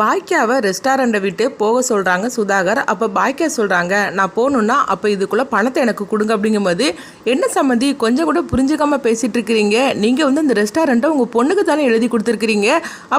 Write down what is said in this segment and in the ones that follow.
பாய்க்காவை ரெஸ்டாரண்ட்டை விட்டு போக சொல்கிறாங்க சுதாகர். அப்போ பாய்க்கா சொல்கிறாங்க நான் போகணுன்னா அப்போ இதுக்குள்ளே பணத்தை எனக்கு கொடுங்க. அப்படிங்கும்போது என்ன சம்மந்தி கொஞ்சம் கூட புரிஞ்சுக்காம பேசிகிட்டு இருக்கிறீங்க நீங்கள் வந்து இந்த ரெஸ்டாரண்ட்டை உங்கள் பொண்ணுக்கு தானே எழுதி கொடுத்துருக்கிறீங்க.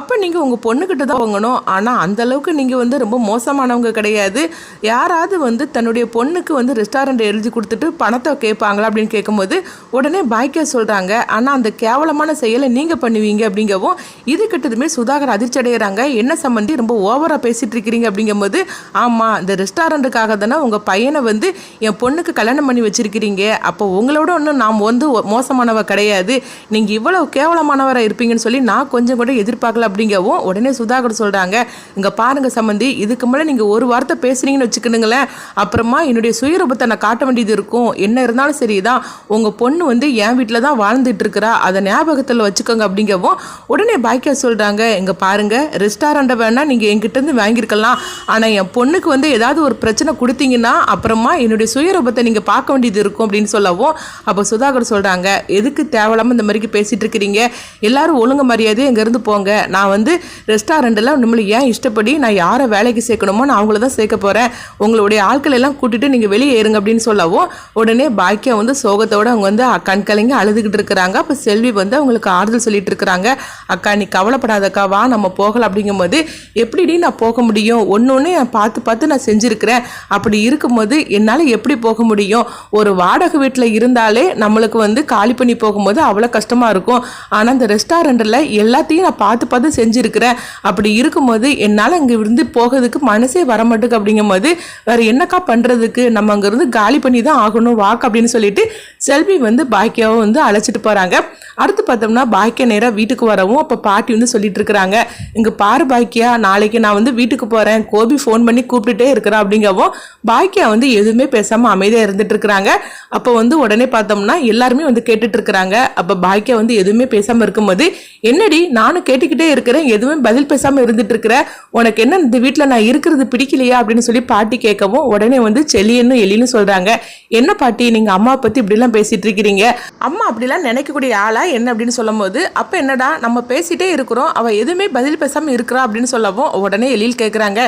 அப்போ நீங்கள் உங்கள் பொண்ணுக்கிட்ட தான் வாங்கணும். ஆனால் அந்த அளவுக்கு நீங்கள் வந்து ரொம்ப மோசமானவங்க கிடையாது. யாராவது வந்து தன்னுடைய பொண்ணுக்கு வந்து ரெஸ்டாரண்ட்டை எழுதி கொடுத்துட்டு பணத்தை கேட்பாங்களா? அப்படின்னு கேட்கும்போது உடனே பாய்க்கா சொல்கிறாங்க ஆனால் அந்த கேவலமான செயலை நீங்கள் பண்ணுவீங்க. அப்படிங்கவும் இது கிட்டதுமே சுதாகர் அதிர்ச்சி அடைகிறாங்க என்ன சம்மந்தி ரொம்ப ஓவராக பேசிகிட்டு இருக்கிறீங்க அப்படிங்கும்போது ஆமாம் இந்த ரெஸ்டாரண்ட்டுக்காக தானே உங்கள் பையனை வந்து என் பொண்ணுக்கு கல்யாணம் பண்ணி வச்சுருக்கிறீங்க. அப்போ உங்களோட ஒன்றும் நாம் வந்து மோசமானவ கிடையாது. நீங்கள் இவ்வளோ கேவலமானவராக இருப்பீங்கன்னு சொல்லி நான் கொஞ்சம் கூட எதிர்பார்க்கல அப்படிங்கவும் உடனே சுதாகர் சொல்கிறாங்க இங்கே பாருங்க சம்மந்தி இதுக்கு மேலே நீங்கள் ஒரு வார்த்தை பேசுனீங்கன்னு வச்சுக்கணுங்களேன். அப்புறமா என்னுடைய சுயரூபத்தை நான் காட்ட வேண்டியது இருக்கும். என்ன இருந்தாலும் சரிதான். உங்கள் பொண்ணு வந்து என் வீட்டில் தான் வாழ்ந்துட்டு இருக்கிறா. அதை ஞாபகத்தில் வச்சுக்கோங்க அப்படிங்கவும் உடனே பாக்கியா சொல்கிறாங்க இங்கே பாருங்க ரெஸ்டாரண்ட்டை வேணும் வேணால் நீங்கள் என்கிட்டேருந்து வாங்கியிருக்கலாம். ஆனால் என் பொண்ணுக்கு வந்து ஏதாவது ஒரு பிரச்சனை கொடுத்தீங்கன்னா அப்புறமா என்னுடைய சுயரூபத்தை நீங்கள் பார்க்க வேண்டியது இருக்கும் அப்படின்னு சொல்லவும் அப்போ சுதாகர் சொல்கிறாங்க எதுக்கு தேவையில்லாமல் இந்த மாதிரி பேசிகிட்டு இருக்கிறீங்க? எல்லாரும் ஒழுங்கு மரியாதையை இங்கேருந்து போங்க. நான் வந்து ரெஸ்டாரண்ட்டில் நம்மளை ஏன் இஷ்டப்படி நான் யாரை வேலைக்கு சேர்க்கணுமோ நான் அவங்கள தான் சேர்க்க போகிறேன் உங்களுடைய ஆட்கள் எல்லாம் கூட்டிகிட்டு நீங்கள் வெளியே ஏறுங்க அப்படின்னு சொல்லவும் உடனே பாக்கியா வந்து சோகத்தோட அவங்க வந்து கண் கலங்கி அழுதுகிட்டு இருக்கிறாங்க. அப்போ செல்வி வந்து அவங்களுக்கு ஆறுதல் சொல்லிட்டு இருக்கிறாங்க. அக்கா நீ கவலைப்படாதக்கா. வா நம்ம போகலாம் அப்படிங்கும்போது எப்படிடி நான் போக முடியும்? ஒன்று ஒன்று நான் பார்த்து பார்த்து நான் செஞ்சுருக்கிறேன். அப்படி இருக்கும்போது என்னால் எப்படி போக முடியும்? ஒரு வாடகை வீட்டில் இருந்தாலே நம்மளுக்கு வந்து காலி பண்ணி போகும்போது அவ்வளோ கஷ்டமாக இருக்கும். ஆனால் அந்த ரெஸ்டாரண்ட்டில் எல்லாத்தையும் நான் பார்த்து பார்த்து செஞ்சுருக்கிறேன். அப்படி இருக்கும்போது என்னால் அங்கே இருந்து போகிறதுக்கு மனசே வர மாட்டேங்குது அப்படிங்கும்போது வேறு என்னக்கா பண்ணுறதுக்கு நம்ம அங்கேருந்து காலி பண்ணி தான் ஆகணும் வாக்கு அப்படின்னு சொல்லிட்டு செல்வி வந்து பாக்கியாவும் வந்து அழைச்சிட்டு போகிறாங்க அடுத்து பார்த்தோம்னா பாக்கியா நேராக வீட்டுக்கு வரவும் அப்போ பாட்டி வந்து சொல்லிட்டு இருக்கிறாங்க. இங்கே பாரு பாக்கியா நாளைக்கு நான் வந்து வீட்டுக்கு போகிறேன் கோபி ஃபோன் பண்ணி கூப்பிட்டுட்டே இருக்கிறா அப்படிங்கவும் பாக்கியா வந்து எதுவுமே பேசாமல் அமைதியாக இருந்துட்டு இருக்கிறாங்க. அப்போ வந்து உடனே பார்த்தோம்னா எல்லாருமே வந்து கேட்டுட்டு இருக்கிறாங்க. அப்போ பாக்கியா வந்து எதுவுமே பேசாமல் இருக்கும்போது என்னடி நானும் கேட்டுக்கிட்டே இருக்கிறேன். எதுவுமே பதில் பேசாமல் இருந்துட்டு இருக்கிற? உனக்கு என்ன இந்த வீட்டில் நான் இருக்கிறது பிடிக்கலையா? அப்படின்னு சொல்லி பாட்டி கேட்கவும் உடனே வந்து செல்லியன்னு எலின்னு சொல்கிறாங்க என்ன பாட்டி நீங்கள் அம்மா பற்றி இப்படிலாம் பேசிட்டு இருக்கிறீங்க? அம்மா அப்படிலாம் நினைக்கக்கூடிய ஆளா என்ன? அப்படின்னு சொல்லும்போது அப்போ என்னடா நம்ம பேசிட்டே இருக்கிறோம். அவள் எதுவுமே பதில் பேசாமல் இருக்கிறா? அப்படின்னு சொல்லவும் உடனே எழில் கேட்குறாங்க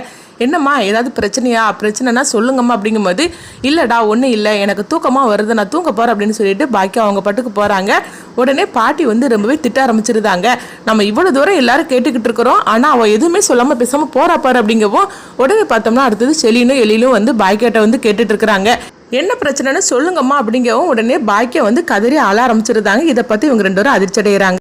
என்னம்மா ஏதாவது பிரச்சனையா? பிரச்சனைனா சொல்லுங்கம்மா அப்படிங்கும்போது இல்லைடா ஒன்றும் இல்லை. எனக்கு தூக்கமாக வருது. நான் தூங்க போகிறேன் அப்படின்னு சொல்லிட்டு பாக்கி அவங்க பாட்டுக்கு போகிறாங்க உடனே பாட்டி வந்து ரொம்பவே திட்ட ஆரம்பிச்சிருந்தாங்க நம்ம இவ்வளோ தூரம் எல்லாரும் கேட்டுக்கிட்டு இருக்கிறோம். ஆனால் அவள் எதுவுமே சொல்லாமல் பேசாமல் போகிறா பாரு அப்படிங்கவும் உடனே பார்த்தோம்னா அடுத்தது செலினும் எழிலும் வந்து பாய்க்கிட்ட வந்து கேட்டுட்டு இருக்கிறாங்க. என்ன பிரச்சனைன்னு சொல்லுங்கம்மா அப்படிங்கவும் உடனே பாக்கியம் வந்து கதறி அழ ஆரம்பிச்சிருந்தாங்க இதை பற்றி இவங்க ரெண்டு பேரும் அதிர்ச்சி அடைகிறாங்க